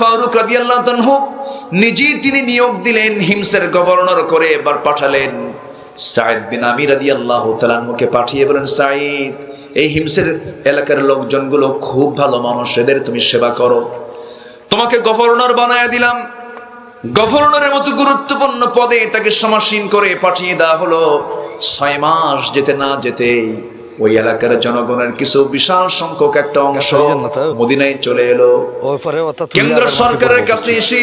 ফারুক নিজেই তিনি নিয়োগ দিলেন হিমসের গভর্নর করে, এবার পাঠালেন সাইদ বিন আমির রাদিয়াল্লাহু তাআলাকে পাঠিয়ে বলেন সাইদ এই হিমসের এলাকার লোকজনগুলো খুব ভালো মানুষ, এদের তুমি সেবা করো। তোমাকে গভর্নর বানায় দিলাম। গভর্নরের মতো গুরুত্বপূর্ণ পদে তাকে সমাসীন করে পাঠিয়ে দেওয়া হলো। ছয় মাস যেতে না যেতেই ওই এলাকার জনগণের কিছু বিশাল সংখ্যক একটা অংশ মদিনায় চলে এলো। কেন্দ্র সরকারের কাছে এসে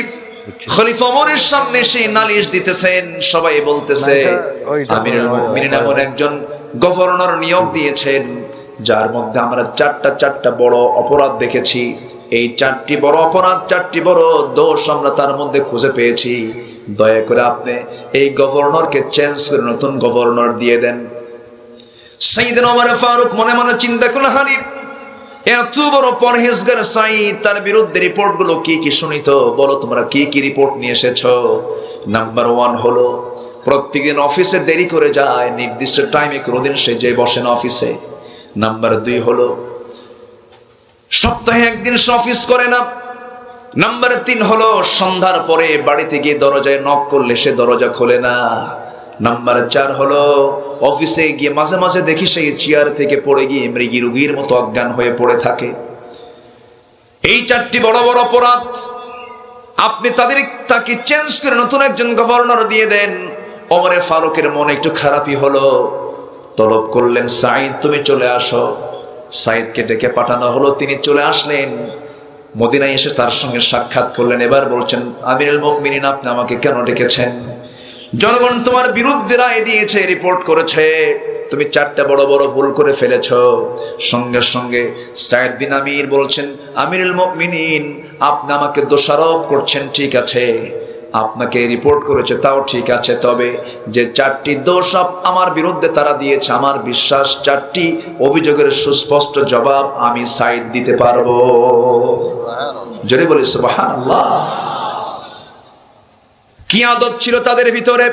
খলিফা ওমরের সামনে এসে নালিশ দিতেছেন সবাই বলতেছে আমিরুল মুমিনিন এমন একজন গভর্নর নিয়োগ দিয়েছেন যার মধ্যে আমরা চারটা চারটা বড় অপরাধ দেখেছি। এই চারটি বড় অপরাধ চারটি বড় দোষ আমরা তার মধ্যে খুঁজে পেয়েছি। দয়া করে আপনি এই গভর্নরকে চেঞ্জ করে নতুন গভর্নর দিয়ে দেন। সাইদিন ওমর ফারুক মনে মনে চিন্তা করল হারিফ এত বড় পরহেজগার সাইদ তার বিরুদ্ধে রিপোর্টগুলো কি কি শুনিত? বলো তোমরা, কি কি রিপোর্ট নিয়ে এসেছ? নাম্বার ওয়ান হলো, প্রত্যেকদিন অফিসে দেরি করে যায়, নির্দিষ্ট টাইমে কোনোদিন সে যে বসে না অফিসে। নাম্বার দুই হলো, সপ্তাহে একদিন সে অফিস করে না। নাম্বার তিন হলো, সন্ধ্যার পরে বাড়িতে গিয়ে দরজায় নক করলে সে দরজা খোলে না। নাম্বার চার হলো অফিসে গিয়ে মাঝে মাঝে দেখি সেই চেয়ার থেকে পড়ে গিয়ে মৃগী রুগীর মতো অজ্ঞান হয়ে পড়ে থাকে। এই চারটি বড় বড় অপরাধ আপনি তাদের তাকে চেঞ্জ করে নতুন একজন গভর্নর দিয়ে দেন। অমরে ফারুকের মন একটু খারাপই হলো। তলব করলেন সাইদ তুমি চলে আসো। সাইদকে ডেকে পাঠানো হলো, তিনি চলে আসলেন। মদিনায় এসে তার সঙ্গে সাক্ষাৎ করলেন। এবার বলছেন, আমিরুল মুমিনিন, আপনি আমাকে কেন ডেকেছেন? জনগণ তোমার বিরুদ্ধে রায় দিয়েছে রিপোর্ট করেছে। তুমি চারটা বড় বড় ভুল করে ফেলেছ। সঙ্গে সঙ্গে সাইদ বিন আমির বলছেন, আমিরুল মুমিনিন, আপনি আমাকে দোষারোপ করছেন, ঠিক আছে। আপনাকে রিপোর্ট করেছে, তাও ঠিক আছে। তবে যে চারটি দোষ আমার বিরুদ্ধে তারা দিয়েছে, আমার বিশ্বাস, চারটি অভিযোগের সুস্পষ্ট জবাব আমি সাইড দিতে পারব। জোরে বলি, সুবহানাল্লাহ। কি আদব ছিল তাদের ভিতরে?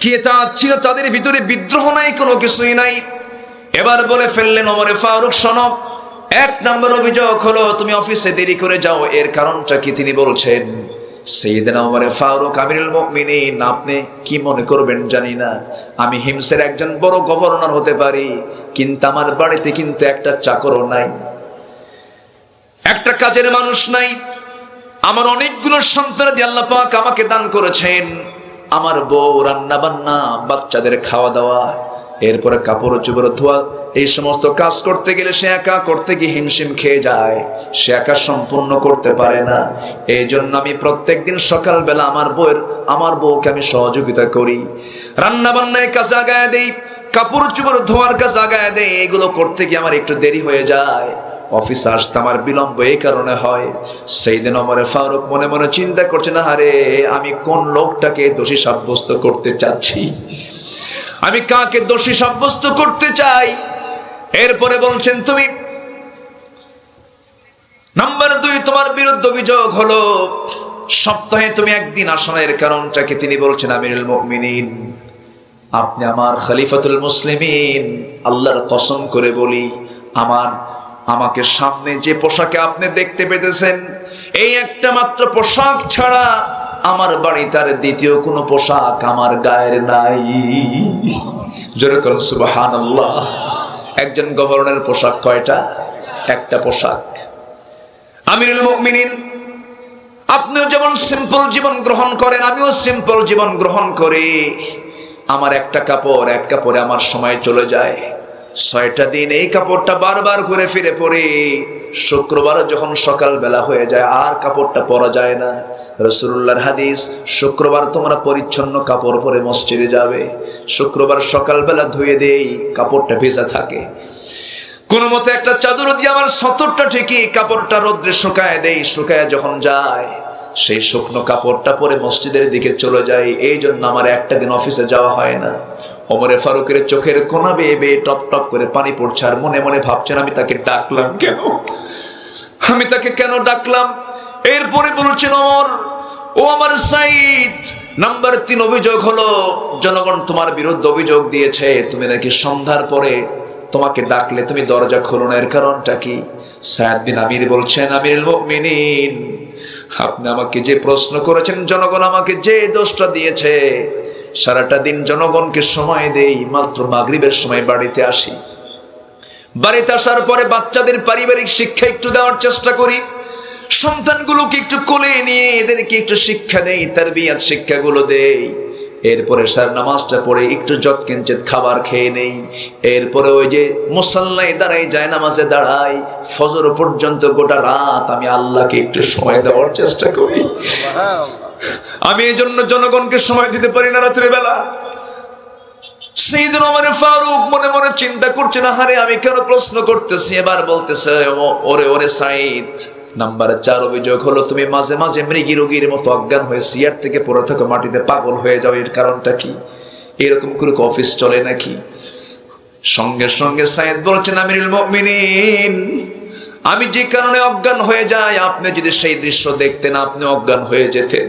কি তা ছিল তাদের ভিতরে? বিদ্রোহ নাই, কোনো কিছুই নাই। এবার বলে ফেললেন ওমরে ফারুক সনক এক নম্বর অভিযোগ হলো, তুমি অফিসে দেরি করে যাও, এর কারণটা কি তিনি বলছেন? সেইদিন ওমরে ফারুক, আমিরুল মুমিনিন, আপনি কি মনে করবেন জানি না। আমি হিমসের একজন বড় গভর্নর হতে পারি, কিন্তু আমার বাড়িতে কিন্তু একটা চাকরও নাই। একটা কাজের মানুষ নাই আমার অনেকগুলো সন্তান দিয়ে আল্লাহ পাক আমাকে দান করেছেন। আমার বউ রান্না বান্না বাচ্চাদের খাওয়া দাওয়া এরপরে কাপড়, চোপড়, ধোয়া, এই সমস্ত কাজ করতে গেলে সে একা করতে গিয়ে হিমশিম খেয়ে যায়। সে একা সম্পূর্ণ করতে পারে না। এই জন্য আমি প্রত্যেকদিন সকালবেলা আমার বউয়ের, আমার বউকে আমি সহযোগিতা করি। রান্না বান্নায় কাজে আগায় দেই, কাপড়, চোপড়, ধোয়ার কাজ আগায় দেই, এগুলো করতে গিয়ে আমার একটু দেরি হয়ে যায়। অফিসে আমার বিলম্ব এই কারণে হয়। সেই দিন ফারুক মনে মনে চিন্তা করছে না আমি কোন লোকটাকে দোষী সাব্যস্ত করতে চাচ্ছি? আমি কাকে দোষী সাব্যস্ত করতে চাই? এরপরে বলছেন, তুমি নাম্বার দুই, তোমার বিরুদ্ধে অভিযোগ হলো, সপ্তাহে তুমি একদিন আসো এর কারণটাকে তিনি বলছেন, আমিরুল আপনি আমার খলিফাতুল মুসলিমিন। আল্লাহর কসম করে বলি, আমার আমাকে সামনে যে পোশাকে আপনি দেখতে পেতেছেন, এই একটা মাত্র পোশাক ছাড়া আমার বাড়ি তার দ্বিতীয় কোনো পোশাক আমার গায়ের নাই। করুন সুবাহান একজন গভর্নরের পোশাক কয়টা? একটা পোশাক। আমিরুল মুমিনিন, আপনিও যেমন সিম্পল জীবন গ্রহণ করেন, আমিও সিম্পল জীবন গ্রহণ করি। আমার একটা কাপড়, এক কাপড়ে আমার সময় চলে যায়। ছয়টা দিন এই কাপড়টা বারবার ঘুরে ফিরে পরে। শুক্রবার যখন সকাল বেলা হয়ে যায়, আর কাপড়টা পরা যায় না। রসুল্লাহর হাদিস, শুক্রবার তোমরা পরিচ্ছন্ন কাপড় পরে মসজিদে যাবে। শুক্রবার সকালবেলা ধুয়ে দেই, কাপড়টা ভেজা থাকে। কোনো মতে একটা চাদর দিয়ে আমার সতরটা ঠিকই কাপড়টা রোদ্রে শুকায় দেই, শুকায় যখন যায়। সেই শুকনো কাপড়টা পরে মসজিদের দিকে চলে যায়। এই জন্য আমার একটা দিন অফিসে যাওয়া হয় না। অমরে ফারুকের চোখের কোনা বেয়ে বেয়ে টপ টপ করে পানি পড়ছে আর মনে মনে ভাবছেন, আমি তাকে ডাকলাম কেন? আমি তাকে কেন ডাকলাম? এরপরে বলছেন অমর ও আমার সাইদ নাম্বার তিন অভিযোগ হলো, জনগণ তোমার বিরুদ্ধে অভিযোগ দিয়েছে, তুমি নাকি সন্ধ্যার পরে তোমাকে ডাকলে তুমি দরজা খোলো না। এর কারণটা কি? সায়াদ বিন আমির বলছেন আমির মুমিনিন আপনি আমাকে যে প্রশ্ন করেছেন, জনগণ আমাকে যে দোষটা দিয়েছে, সারাটা দিন জনগণকে সময় দেই, মাত্র মাগরিবের সময় বাড়িতে আসি। বাড়িতে আসার পরে বাচ্চাদের পারিবারিক শিক্ষা একটু দেওয়ার চেষ্টা করি। সন্তানগুলোকে একটু কোলে নিয়ে এদেরকে একটু শিক্ষা দেই তার বিয়াদ শিক্ষাগুলো দেই। এরপরে স্যার নামাজটা পড়ে একটু জট কিঞ্চিত খাবার খেয়ে নেই। এরপরে ওই যে মুসল্লাই দাঁড়াই যায় নামাজে দাঁড়াই ফজর পর্যন্ত গোটা রাত আমি আল্লাহকে একটু সময় দেওয়ার চেষ্টা করি। আমি এই জন্য জনগণকে সময় দিতে পারি না রাত্রে বেলা। সেই দিন আমার ফারুক মনে মনে চিন্তা করছে না হারে আমি কেন প্রশ্ন করতেছি? এবার বলতেছে ওরে ওরে সাইদ নাম্বার চার অভিযোগ হলো, তুমি মাঝে মাঝে মৃগী রোগীর মতো অজ্ঞান হয়ে সিয়ার থেকে পড়ে থাকো, মাটিতে পাগল হয়ে যাও, এর কারণটা কি? এরকম করে অফিস চলে নাকি? সঙ্গে সঙ্গে সাইদ বলছেন, আমিরুল মুমিনিন, আমি যে কারণে অজ্ঞান হয়ে যাই, আপনি যদি সেই দৃশ্য দেখতেন, আপনি অজ্ঞান হয়ে যেতেন।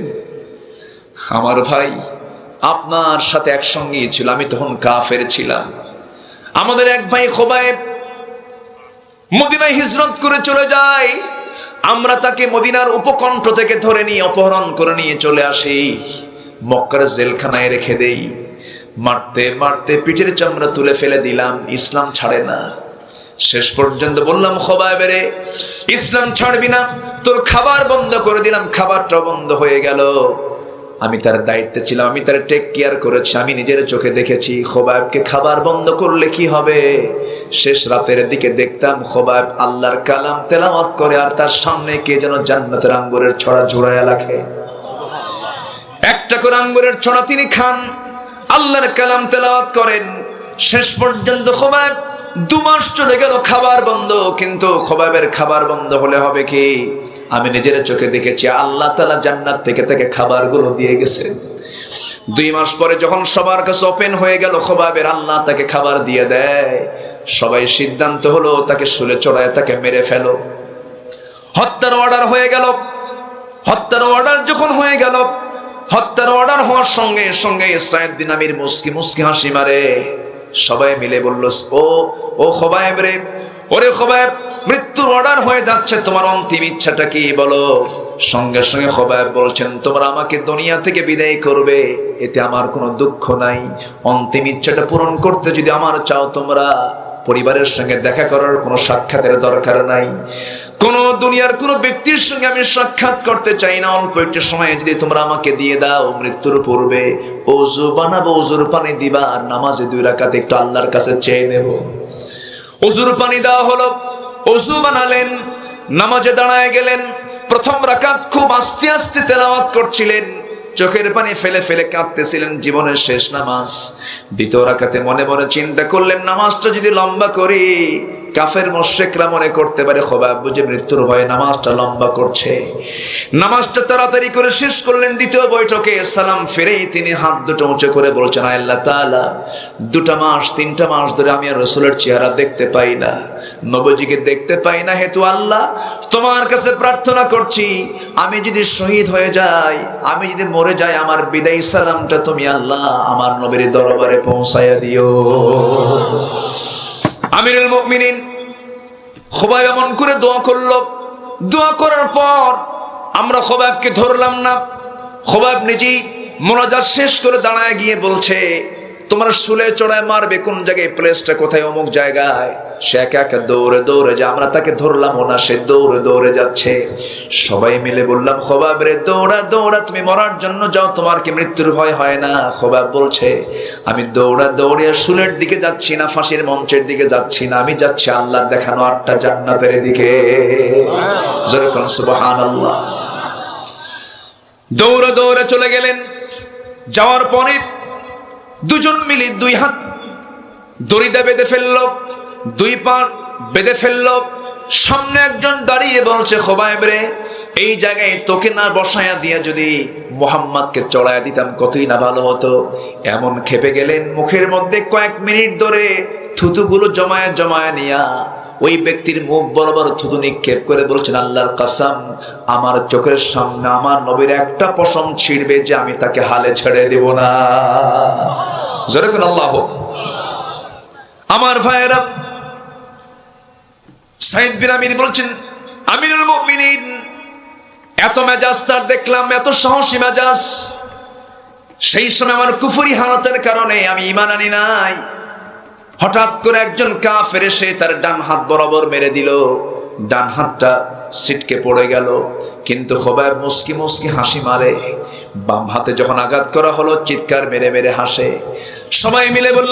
আমার ভাই, আপনার সাথে একসঙ্গেই ছিল, আমি তখন কাফের ছিলাম। আমাদের এক ভাই খোবায়েব মদিনায় হিজরত করে চলে যায়। আমরা তাকে মদিনার উপকণ্ঠ থেকে ধরে নিয়ে, অপহরণ করে নিয়ে চলে আসি। মক্কার জেলখানায় রেখে দেই। মারতে মারতে পিঠের চামড়া তুলে ফেলে দিলাম, ইসলাম ছাড়ে না। শেষ পর্যন্ত বললাম খবায় বেড়ে ইসলাম ছাড়বি না, তোর খাবার বন্ধ করে দিলাম খাবারটা বন্ধ হয়ে গেল। আমি তার দায়িত্বে ছিলাম, আমি তার টেক কেয়ার করেছি, আমি নিজের চোখে দেখেছি। খোবায়বকে খাবার বন্ধ করলে কি হবে? শেষ রাতের দিকে দেখতাম খোবায়ব আল্লাহর কালাম তেলাওয়াত করে আর তার সামনে কে যেন জান্নাতের আঙ্গুরের ছড়া জোড়ায়া রাখে। একটা করে আঙ্গুরের ছড়া তিনি খান, আল্লাহর কালাম তেলাওয়াত করেন। শেষ পর্যন্ত খোবায়ব দু মাস চলে গেল খাবার বন্ধ, কিন্তু খোবাবের খাবার বন্ধ হলে হবে কি? আমি নিজের চোখে দেখেছি, আল্লাহ তালা জান্নাত থেকে তাকে খাবারগুলো দিয়ে গেছে। দুই মাস পরে যখন সবার কাছে ওপেন হয়ে গেল খোবাবের, আল্লাহ তাকে খাবার দিয়ে দেয়। সবাই সিদ্ধান্ত হলো, তাকে শুলে চড়ায় তাকে মেরে ফেলো। হত্যার অর্ডার হয়ে গেল। হত্যার অর্ডার যখন হয়ে গেল, হত্যার অর্ডার হওয়ার সঙ্গে সঙ্গে সাইদ্দিন আমির মুসকি মুসকি হাসি মারে। সবাই মিলে বলল, ও ও খোবায়েব রে ওরে খোবায়েব, মৃত্যুর অর্ডার হয়ে যাচ্ছে, তোমার অন্তিম ইচ্ছাটা কি বলো? সঙ্গে সঙ্গে খোবায়েব বলছেন, তোমরা আমাকে দুনিয়া থেকে বিদায় করবে, এতে আমার কোনো দুঃখ নাই। অন্তিম ইচ্ছাটা পূরণ করতে যদি আমার চাও তোমরা, পরিবারের সঙ্গে দেখা করার কোনো সাক্ষাতের দরকার নাই। কোন দুনিয়ার কোন ব্যক্তির সঙ্গে আমি সাক্ষাৎ করতে চাই না, অল্প একটু সময় যদি তোমরা আমাকে দিয়ে দাও, মৃত্যুর পূর্বে। ওজু বানাবো ওজুর পানি দিবা নামাজে দুই রাকাতে একটু আল্লাহর কাছে চেয়ে নেব। ওজুর পানি দেওয়া হলো। অজু বানালেন, নামাজে দাঁড়ায় গেলেন, প্রথম রাকাত খুব আস্তে আস্তে তেলাওয়াত করছিলেন। চোখের পানি ফেলে ফেলে কাঁদতেছিলেন জীবনের শেষ নামাজ। দ্বিতীয় রাখাতে মনে মনে চিন্তা করলেন, নামাজটা যদি লম্বা করি কাফের মোশেকরা মনে করতে পারে খোবাব বুঝে মৃত্যুর ভয়ে নামাজটা লম্বা করছে। নামাজটা তাড়াতাড়ি করে শেষ করলেন দ্বিতীয় বৈঠকে। সালাম ফিরেই তিনি হাত দুটো উঁচু করে বলছেন আল্লাহ তাআলা, দুটা মাস, তিনটা মাস ধরে আমি আর রসুলের চেহারা দেখতে পাই না। নবজিকে দেখতে পাই না হেতু আল্লাহ, তোমার কাছে প্রার্থনা করছি, আমি যদি শহীদ হয়ে যাই, আমি যদি মরে যাই, আমার বিদায় সালামটা তুমি আল্লাহ আমার নবীর দরবারে পৌঁছায়া দিও। আমিরুল মুমিনিন খোবাইব এমন করে দোয়া করল। দোয়া করার পর আমরা খোবাইবকে ধরলাম না। খোবাইব নিজেই মোনাজাত শেষ করে দাঁড়ায় গিয়ে বলছে তোমার শুলে চড়ায় মারবে কোন জায়গায়? প্লেসটা কোথায়? অমুক জায়গায়। সে একা একা দৌড়ে দৌড়ে যে আমরা তাকে ধরলাম না সে দৌড়ে দৌড়ে যাচ্ছে। সবাই মিলে বললাম, খোবাব রে, দৌড়া দৌড়া, তুমি মরার জন্য যাও। তোমার কি মৃত্যুর ভয় হয় না? খোবাব বলছে, আমি দৌড়া দৌড়ে শুলের দিকে যাচ্ছি না, ফাঁসির মঞ্চের দিকে যাচ্ছি না। আমি যাচ্ছি আল্লাহর দেখানো আটটা জান্নাতের দিকে। আল্লাহ দৌড়ে দৌড়ে চলে গেলেন। যাওয়ার পরে দুজন মিলে দুই হাত। দড়িদা বেঁধে ফেলল, দুই পার বেঁধে ফেলল। সামনে একজন দাঁড়িয়ে বলছে খোবাইব রে, এই জায়গায় তোকে না বসায়া দিয়া যদি মোহাম্মদকে চড়াইয়া দিতাম, কতই না ভালো হতো? এমন খেপে গেলেন মুখের মধ্যে কয়েক মিনিট ধরে থুতুগুলো জমায়া জমায়া নিয়া ওই ব্যক্তির মুখ বরাবর থুতু নিক্ষেপ করে বলছেন, আল্লাহর কাসাম, আমার চোখের সামনে আমার নবীর একটা পশম ছিড়বে যে আমি তাকে হালে ছেড়ে দেব না। আল্লাহ আমার ভাইয়েরা সাইদ বিন আমির বলছেন, আমিরুল মুমিনিন, এত মেজাজ তার দেখলাম, এত সাহসী মেজাজ। সেই সময় আমার কুফুরি হালতের কারণে আমি ইমান আনি নাই। হঠাৎ করে একজন কা ফেরে সে তার ডান হাত বরাবর মেরে দিল। ডান হাতটা সিটকে পড়ে গেল, কিন্তু খোবায় মুসকি মুসকি হাসি মারে। বাম হাতে যখন আঘাত করা হলো, চিৎকার মেরে মেরে হাসে। সবাই মিলে বলল